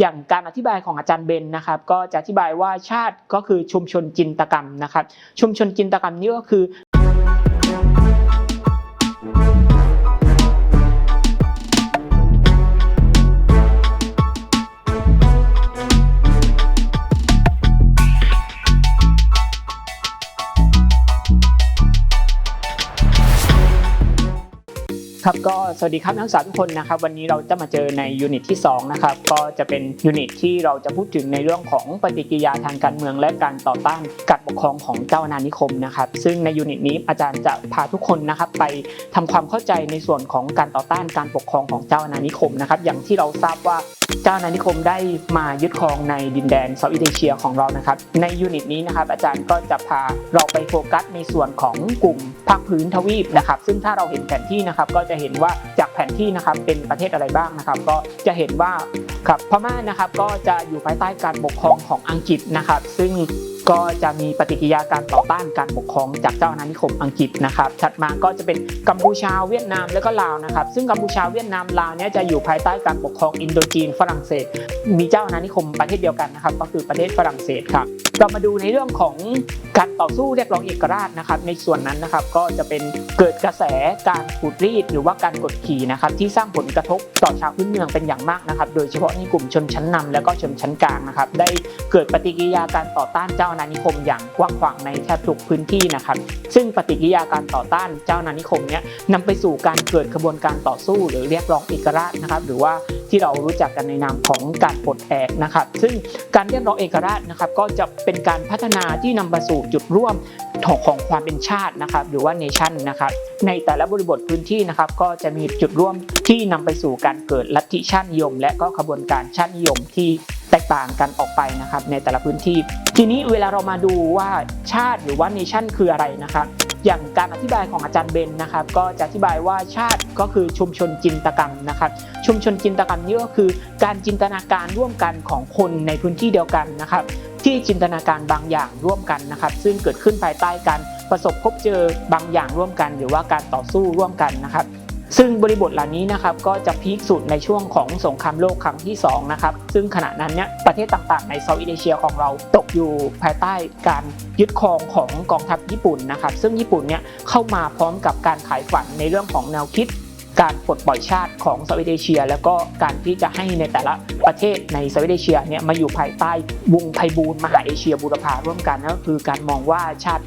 อย่างการอธิบายของอาจารย์เบนนะครับ ก็จะอธิบายว่าชาติก็คือชุมชนจินตกรรมนะครับ ชุมชนจินตกรรมนี่ก็คือ ครับก็สวัสดีครับนักศึกษาทุกคนนะครับวันนี้เราจะมาเจอในยูนิตที่2นะครับก็จะเป็นยูนิตที่เราจะพูดถึงในเรื่องของปฏิกิริยาทางการเมือง และการต่อต้านการปกครองของเจ้าอาณานิคมนะครับซึ่งในยูนิตนี้อาจารย์จะพาทุกคนนะครับไปทำความเข้าใจในส่วนของการต่อต้านการปกครองของเจ้าอาณานิคมนะครับอย่างที่เราทราบว่าเจ้าอาณานิคมได้มายึดครองในดินแดนเซาท์อีสเอเชียของเรานะครับในยูนิตนี้นะครับอาจารย์ก็จะพาเราไปโฟกัสในส่วนของกลุ่มภาคพื้นทวีปนะครับซึ่งถ้าเราเห็นแผนที่นะครับก็จะเห็นว่าจากแผนที่นะครับเป็นประเทศอะไรบ้างนะครับ ก็จะเห็นว่าครับพม่านะครับก็จะอยู่ภายใต้การปกครองของอังกฤษนะครับ ซึ่งก็จะมีปฏิกิริยาการต่อต้านการปกครองจากเจ้าอาณานิคมอังกฤษนะครับถัดมาก็จะเป็นกัมพูชาเวียดนามและก็ลาวนะครับ ซึ่งกัมพูชาเวียดนามลาวเนี่ยจะอยู่ภายใต้การปกครองอินโดจีนฝรั่งเศส มีเจ้าอาณานิคมประเทศเดียวกันนะครับ ก็คือประเทศฝรั่งเศสครับ เรามาดูในเรื่องของการต่อสู้เรียกร้องเอกราชนะครับในส่วนนั้นนะครับก็จะเป็นเกิดกระแสการขูดรีดหรือว่าการกดขี่นะครับที่สร้างผลกระทบต่อชาวพื้นเมืองเป็นอย่างมากนะครับ โดยเฉพาะในกลุ่มชนชั้นนำและก็ชนชั้นกลางนะครับได้เกิดปฏิกิริยาการต่อต้านเจ้าอาณานิคม อย่างกว้างขวางในแทบทุกพื้นที่นะครับ ซึ่งปฏิกิริยาการต่อต้านเจ้าอาณานิคมเนี้ยนำไปสู่การเกิดกระบวนการต่อสู้ หรือเรียกร้องเอกราชนะครับ หรือว่าที่เรารู้จักกันในนามของการปลดแอกนะครับ ซึ่งการเรียกร้องเอกราชนะครับก็จะเป็นการพัฒนาที่นำมาสู่จุดร่วมของความเป็นชาตินะครับหรือว่าเนชั่นนะครับในแต่ละบริบทพื้นที่นะครับก็จะมีจุดร่วมที่นำไปสู่การเกิดลัทธิชาตินิยม และก็ขบวนการชาตินิยมที่แตกต่างกันออกไปนะครับในแต่ละพื้นที่ ทีนี้เวลาเรามาดูว่าชาติหรือว่าเนชั่นคืออะไรนะครับอย่างการอธิบายของอาจารย์เบนนะครับก็จะอธิบายว่าชาติก็คือชุมชนจินตกรรมนะครับชุมชนจินตกรรมนี่ก็คือการจินตนาการร่วมกันของคนในพื้นที่เดียวกันนะครับ ที่จินตนาการบางอย่างร่วมกันนะครับ ซึ่งเกิดขึ้นภายใต้การประสบพบเจอบางอย่างร่วมกัน หรือว่าการต่อสู้ร่วมกันนะครับ ซึ่งบริบทเหล่านี้นะครับก็จะพีคสุดในช่วงของสงครามโลกครั้งที่2นะครับซึ่งขณะนั้นเนี่ยประเทศต่างๆในเซาท์อีสเอเชียของเราตกอยู่ภายใต้การยึดครองของกองทัพญี่ปุ่นนะครับ ซึ่งญี่ปุ่นเนี่ยเข้ามาพร้อมกับการขายฝันในเรื่องของแนวคิด การปลดปล่อยชาติของเซาท์อีสเอเชีย แล้วก็การที่จะให้ในแต่ละประเทศในเซาท์อีสเอเชียเนี่ยมาอยู่ภายใต้วงไพบูลย์มหาเอเชียบูรพาร่วมกันนั่นก็คือการมองว่าชาติ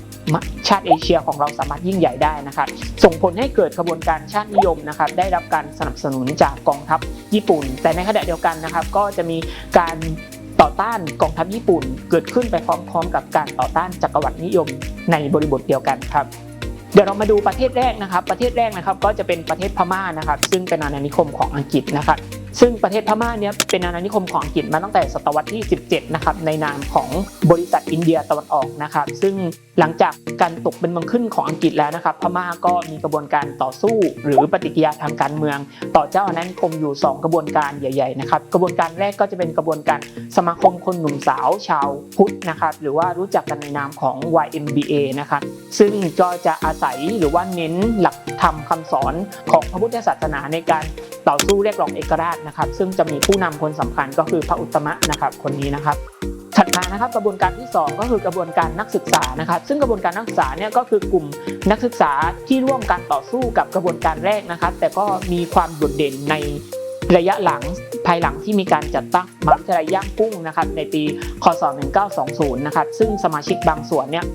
ชาติเอเชียของเราสามารถยิ่งใหญ่ได้นะครับ ส่งผลให้เกิดกระบวนการชาตินิยมนะครับ ได้รับการสนับสนุนจากกองทัพญี่ปุ่น แต่ในขณะเดียวกันนะครับ ก็จะมีการต่อต้านกองทัพญี่ปุ่น เกิดขึ้นไปพร้อมๆ กับการต่อต้านจักรวรรดินิยมในบริบทเดียวกันครับ เดี๋ยวเรามาดูประเทศแรกนะครับ ประเทศแรกนะครับก็จะเป็นประเทศพม่านะครับ ซึ่งเป็นอาณานิคมของอังกฤษนะครับ ซึ่งประเทศพม่าเนี่ยเป็นอาณานิคมของอังกฤษมาตั้งแต่ศตวรรษที่ 17 นะครับในนามของบริษัทอินเดียตะวันออกนะครับ ซึ่งหลังจากการตกเป็นเมืองขึ้นของอังกฤษแล้วนะครับ พม่าก็มีกระบวนการต่อสู้ หรือปฏิกิริยาทางการเมือง ต่อเจ้าอาณานิคมอยู่ 2 กระบวนการใหญ่ ๆ นะครับ กระบวนการแรกก็จะเป็นกระบวนการสมาคมคนหนุ่มสาวชาวพุทธนะครับหรือว่ารู้จักกันในนามของ YMBA นะครับซึ่งก็จะอาศัยหรือว่าเน้นหลักธรรมคำสอนของพระพุทธศาสนาในการ ต่อสู้เรียกร้องเอกราชนะครับ ซึ่งจะมีผู้นำคนสำคัญก็คือพระอุตมะนะครับคนนี้นะครับถัดมานะครับกระบวนการที่ 2 ก็คือกระบวนการนักศึกษานะครับ ซึ่งกระบวนการนักศึกษาเนี่ยก็คือกลุ่มนักศึกษาที่ร่วมกันต่อสู้กับกระบวนการแรกนะครับ แต่ก็มีความโดดเด่นในระยะหลังภายหลังที่มีการจัดตั้งมหาวิทยาลัยย่างกุ้งนะครับในปี คศ 1920 นะครับ ซึ่งสมาชิกบางส่วนเนี่ย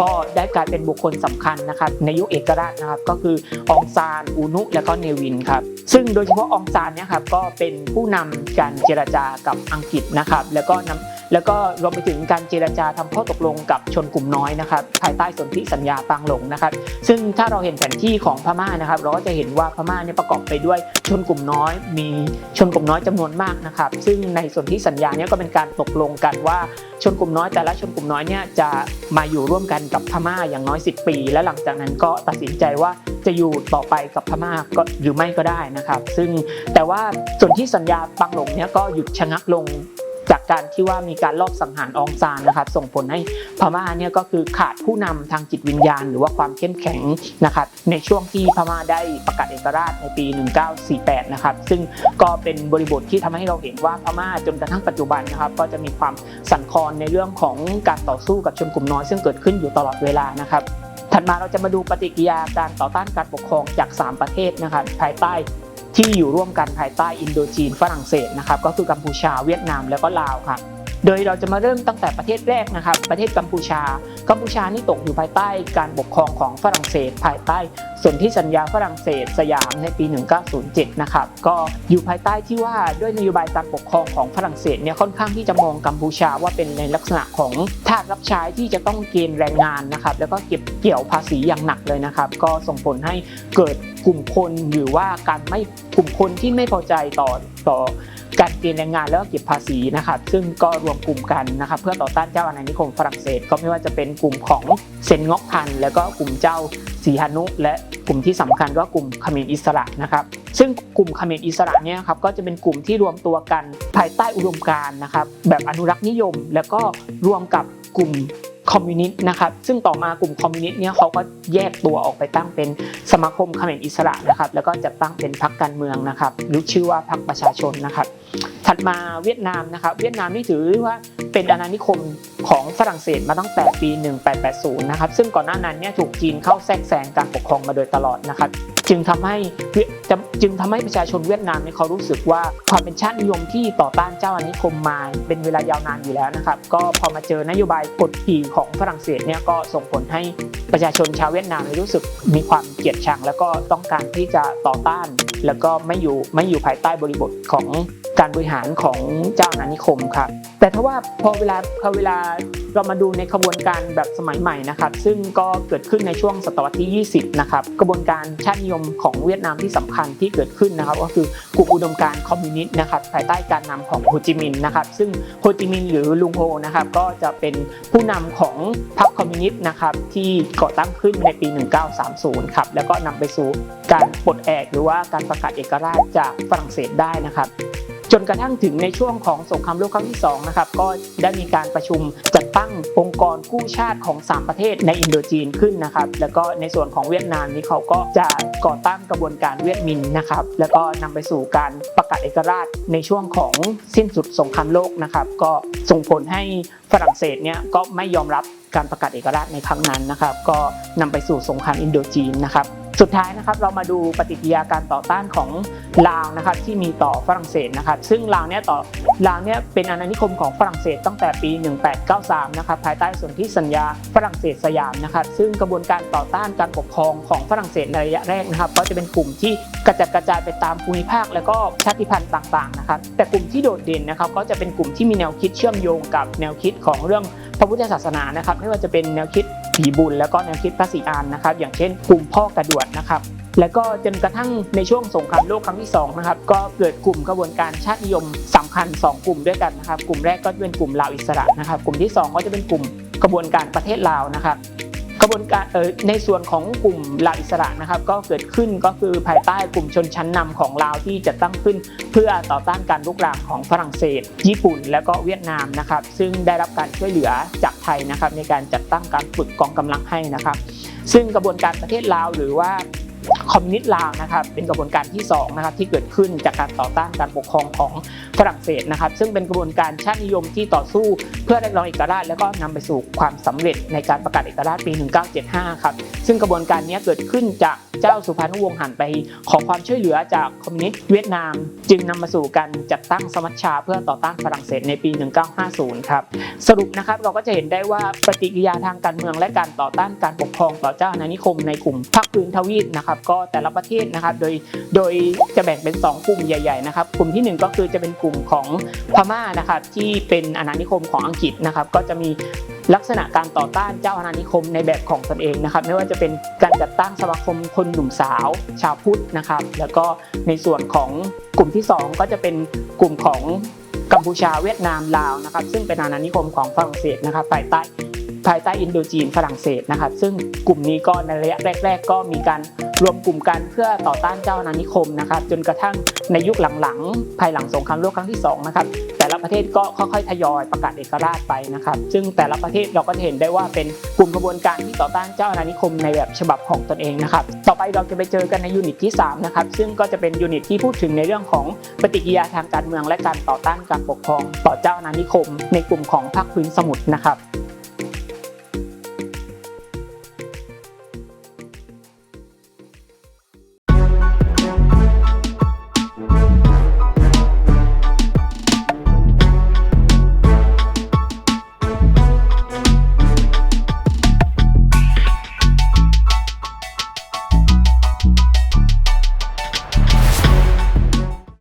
ก็ได้กลายเป็นบุคคลสำคัญนะครับในยุคเอกราชนะครับ ก็คือองซานอูนุ และก็เนวินครับ ซึ่งโดยเฉพาะองซานเนี่ยครับก็เป็นผู้นำการเจรจากับอังกฤษนะครับแล้วก็นำ แล้วก็รวมไปถึงการเจรจาทำข้อตกลงกับชนกลุ่มน้อยนะครับภายใต้สนธิสัญญาปางหลงนะครับ ซึ่งถ้าเราเห็นแผนที่ของพม่านะครับ เราก็จะเห็นว่าพม่าเนี่ยประกอบไปด้วยชนกลุ่มน้อย มีชนกลุ่มน้อยจำนวนมากนะครับ ซึ่งในสนธิสัญญาเนี่ยก็เป็นการตกลงกันว่าชนกลุ่มน้อยแต่ละชนกลุ่มน้อยเนี่ยจะมาอยู่ร่วมกันกับพม่าอย่างน้อย 10 ปี และหลังจากนั้นก็ตัดสินใจว่าจะอยู่ต่อไปกับพม่าก็หรือไม่ก็ได้นะครับ ซึ่งแต่ว่าส่วนที่สัญญาปางหลงเนี่ยก็หยุดชะงักลง การที่ว่ามีการลอบสังหารองซานนะครับส่งผลให้พม่าเนี่ยก็คือขาดผู้นำทางจิตวิญญาณ หรือว่าความเข้มแข็งนะครับในช่วงที่พม่าได้ประกาศเอกราชในปี 1948 นะครับซึ่งก็เป็นบริบทที่ทำให้เราเห็นว่าพม่าจนกระทั่งปัจจุบันนะครับก็จะมีความสั่นคลอนในเรื่องของการต่อสู้กับชนกลุ่มน้อยซึ่งเกิดขึ้นอยู่ตลอดเวลานะครับถัดมาเราจะมาดูปฏิกิริยาการต่อต้านการปกครองจาก 3 ประเทศนะครับภายใต้ ที่อยู่ร่วมกันภายใต้อินโดจีนฝรั่งเศสนะครับก็คือกัมพูชาเวียดนามแล้วก็ลาวครับโดยเราจะมาเริ่มตั้งแต่ประเทศแรกนะครับ ประเทศกัมพูชา กัมพูชานี่ตกอยู่ภายใต้การปกครองของฝรั่งเศส ภายใต้สนธิสัญญาฝรั่งเศสสยามในปี 1907 นะครับก็อยู่ภายใต้ที่ว่าด้วยนโยบายการปกครองของฝรั่งเศสเนี่ยค่อนข้างที่จะมองกัมพูชาว่าเป็นในลักษณะของทาสรับใช้ที่จะต้องเกณฑ์แรงงานนะครับแล้วก็เก็บเกี่ยวภาษีอย่างหนักเลยนะครับ ก็ส่งผลให้เกิดกลุ่มคนหรือว่าการไม่กลุ่มคนที่ไม่พอใจต่อต่อการเกณฑ์แรงงานแล้วก็เก็บภาษีนะครับ ซึ่งก็รวมกลุ่มกันนะครับ เพื่อต่อต้านเจ้าอาณานิคมฝรั่งเศสก็ไม่ว่าจะเป็นกลุ่มของเซนงอกพัน แล้วก็กลุ่มเจ้า สีฮานุ และกลุ่มที่สำคัญก็กลุ่มขมรอิสระนะครับ ซึ่งกลุ่มขมรอิสระเนี่ยครับก็จะเป็นกลุ่มที่รวมตัวกันภายใต้อุดมการณ์นะครับ แบบอนุรักษ์นิยม แล้วก็รวมกับกลุ่มคอมมิวนิสต์นะครับซึ่งต่อมากลุ่มคอมมิวนิสต์เนี่ยเขาก็แยกตัวออกไปตั้งเป็นสมาคมเขมรอิสระนะครับแล้วก็จัดตั้งเป็นพรรคการเมืองนะครับรู้ชื่อว่าพรรคประชาชนนะครับ ถัดมาเวียดนามนะครับเวียดนามนี่ถือว่าเป็นอาณานิคมของฝรั่งเศสมาตั้งแต่ปี 1880 นะครับซึ่งก่อนหน้านั้นเนี่ยถูกจีนเข้าแทรกแซงการปกครองมาโดยตลอดนะครับจึงทำให้จึงทำให้ประชาชนเวียดนามเนี่ยเขารู้สึกว่าความเป็นชาตินิยมที่ต่อต้านเจ้าอาณานิคมมาเป็นเวลายาวนานอยู่แล้วนะครับก็พอมาเจอนโยบายกดขี่ของฝรั่งเศสเนี่ยก็ส่งผลให้ประชาชนชาวเวียดนามรู้สึกมีความเกลียดชัง แล้วก็ต้องการที่จะต่อต้าน แล้วก็ไม่อยู่ไม่อยู่ภายใต้บริบทของ การบริหารของเจ้าอาณานิคมครับ แต่ถ้าว่าพอเวลาพอเวลาเรามาดูในขบวนการแบบสมัยใหม่นะครับ ซึ่งก็เกิดขึ้นในช่วงศตวรรษที่ 20 นะครับ กระบวนการชาตินิยมของเวียดนามที่สำคัญที่เกิดขึ้นนะครับ ก็คือกลุ่มอุดมการคอมมิวนิสต์นะครับภายใต้การนำของโฮจิมินห์นะครับ ซึ่งโฮจิมินห์หรือลุงโฮนะครับก็จะเป็นผู้นำของพรรคคอมมิวนิสต์นะครับที่ก่อตั้งขึ้นในปี 1930 ครับแล้วก็นำไปสู่การปลดแอกหรือว่าการประกาศเอกราชจากฝรั่งเศสได้นะครับ จนกระทั่งถึงในช่วงของสงครามโลกครั้งที่2นะครับก็ได้มีการประชุมจัดตั้งองค์กรกู้ชาติของ 3 ประเทศในอินโดจีนขึ้นนะครับแล้วก็ในส่วนของเวียดนามนี้เขาก็จะก่อตั้งกระบวนการเวียดมินนะครับแล้วก็นำไปสู่การประกาศเอกราชในช่วงของสิ้นสุดสงครามโลกนะครับก็ส่งผลให้ฝรั่งเศสเนี่ยก็ไม่ยอมรับการประกาศเอกราชในครั้งนั้นนะครับก็นำไปสู่สงครามอินโดจีนนะครับ สุดท้ายนะครับเรามาดูปฏิกิริยาการต่อต้านของลาวนะครับที่มีต่อฝรั่งเศสนะครับซึ่งลาวเนี่ยต่อลาวเนี่ยเป็นอาณานิคมของฝรั่งเศสตั้งแต่ปี 1893นะครับภายใต้สนธิสัญญาฝรั่งเศสสยามนะครับซึ่งกระบวนการต่อต้านการปกครองของฝรั่งเศสในระยะแรกนะครับก็จะเป็นกลุ่มที่กระจัดกระจายไปตามภูมิภาค แล้วก็ชาติพันธุ์ต่างๆนะครับแต่กลุ่มที่โดดเด่นนะครับก็จะเป็นกลุ่มที่มีแนวคิดเชื่อมโยงกับแนวคิดของเรื่อง พระพุทธศาสนานะครับไม่ว่าจะเป็นแนวคิดผีบุญ แล้วก็แนวคิดพระศรีอานนะครับ อย่างเช่นกลุ่มพ่อกระดวดนะครับ แล้วก็จนกระทั่งในช่วงสงครามโลกครั้งที่2นะครับก็เกิดกลุ่มกระบวนการชาตินิยมสำคัญ 2 กลุ่มด้วยกันนะครับ กลุ่มแรกก็จะเป็นกลุ่มลาวอิสระนะครับ กลุ่มที่ 2 ก็จะเป็นกลุ่มกระบวนการประเทศลาวนะครับ กระบวนการในส่วนของกลุ่มลาวอิสระนะครับ ก็เกิดขึ้นก็คือภายใต้กลุ่มชนชั้นนำของลาวที่จะตั้งขึ้น เพื่อต่อต้านการลุกรามของฝรั่งเศส ญี่ปุ่น และก็เวียดนามนะครับ ซึ่งได้รับการช่วยเหลือจากไทยนะครับ ในการจัดตั้งการฝึกกองกำลังให้นะครับ ซึ่งกระบวนการประเทศลาวหรือว่าคอมมิวนิสต์ลาวนะครับเป็นกระบวนการที่2นะครับที่เกิดขึ้นจากการต่อต้านการปกครองของ ฝรั่งเศสนะครับ ซึ่งเป็นกระบวนการชาตินิยมที่ต่อสู้เพื่อเรียกร้องเอกราช แล้วก็นำไปสู่ความสำเร็จในการประกาศเอกราชปี 1975 ครับ ซึ่งกระบวนการนี้เกิดขึ้นจากเจ้าสุพรรณวงศ์หันไป ขอความช่วยเหลือจากคอมมิวนิสต์เวียดนาม จึงนำมาสู่การจัดตั้งสมัชชาเพื่อต่อต้านฝรั่งเศสในปี 1950 ครับ สรุปนะครับเราก็จะเห็นได้ว่าปฏิกิริยาทางการเมืองและการต่อต้านการปกครองต่อเจ้าอาณานิคมในกลุ่มภาคพื้นทวีปนะครับก็แต่ละประเทศนะครับโดยโดยจะแบ่งเป็น 2 กลุ่มใหญ่ๆนะครับกลุ่มที่ 1 ก็คือจะเป็นกลุ่มของพม่านะครับที่เป็นอาณานิคมของอังกฤษนะครับก็จะมีลักษณะการต่อต้านเจ้าอาณานิคมในแบบของตนเองนะครับไม่ว่าจะเป็นการจัดตั้งสมาคมคนหนุ่มสาว ชาวพุทธนะครับ แล้วก็ในส่วนของกลุ่มที่ 2 ก็จะเป็นกลุ่มของกัมพูชาเวียดนามลาวนะครับ ซึ่งเป็นอาณานิคมของฝรั่งเศสนะครับภายใต้ ภายใต้อินโดจีนฝรั่งเศสนะครับ ซึ่งกลุ่มนี้ก็ในระยะแรก ๆ ก็มีการรวมกลุ่มกันเพื่อต่อต้านเจ้าอาณานิคมนะครับ จนกระทั่งในยุคหลังๆ ภายหลังสงครามโลกครั้งที่2นะครับแต่ละประเทศก็ค่อยๆทยอยประกาศเอกราชไปนะครับ ซึ่งแต่ละประเทศเราก็จะเห็นได้ว่าเป็นกลุ่มกระบวนการที่ต่อต้านเจ้าอาณานิคมในแบบฉบับของตนเองนะครับ ต่อไปเราจะไปเจอกันในยูนิตที่3นะครับ ซึ่งก็จะเป็นยูนิตที่พูดถึงในเรื่องของปฏิกิริยาทางการเมืองและการต่อต้านการปกครอง ต่อเจ้าอาณานิคม ในกลุ่มของภาคพื้นสมุทรนะครับ